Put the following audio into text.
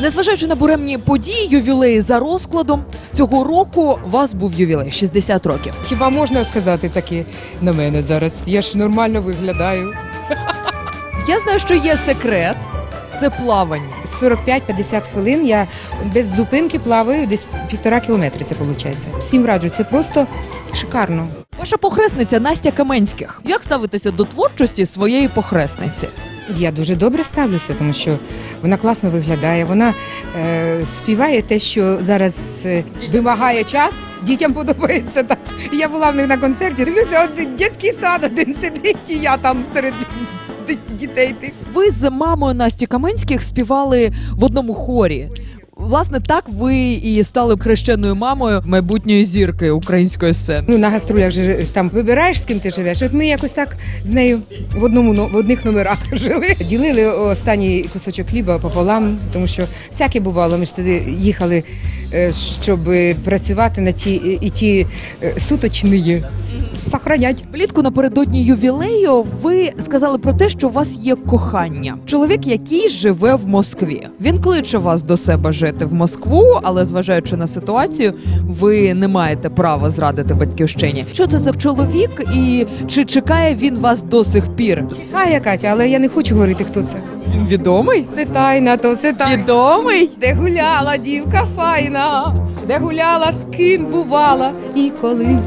Незважаючи на буремні події, ювілеї за розкладом, цього року вас був ювілей 60 років. Хіба можна сказати таке на мене зараз? Я ж нормально виглядаю. Я знаю, що є секрет це плавання. 45-50 хвилин я без зупинки плаваю десь півтора кілометри. Це виходить. Всім раджу, це просто шикарно. Ваша похресниця Настя Каменських. Як ставитися до творчості своєї похресниці? Я дуже добре ставлюся, тому що вона класно виглядає. Вона е, співає те, що зараз е, вимагає час. Дітям подобається так. Я була в них на концерті. Дивлюся, от дітський сад один сидить, і я там серед дітей. Ви з мамою Насті Каменських співали в одному хорі. Власне, так ви і стали хрещеною мамою майбутньої зірки української сцени. Ну на гастролях же там вибираєш з ким ти живеш. От ми якось так з нею в одному но- в одних номерах жили. Ділили останній кусочок хліба пополам, тому що всяке бувало. Ми ж туди їхали, е, щоб працювати на ті і ті е, суточні сохранять. Влітку напередодні ювілею ви сказали про те, що у вас є кохання. Чоловік, який живе в Москві. Він кличе вас до себе жити в Москву, але зважаючи на ситуацію, ви не маєте права зрадити батьківщині. Що це за чоловік, і чи чекає він вас до сих пір? Чекає Катя, але я не хочу говорити, хто це. Він відомий? Це тайна, то все тайна. Відомий? Де гуляла дівка файна, де гуляла, з ким бувала і коли.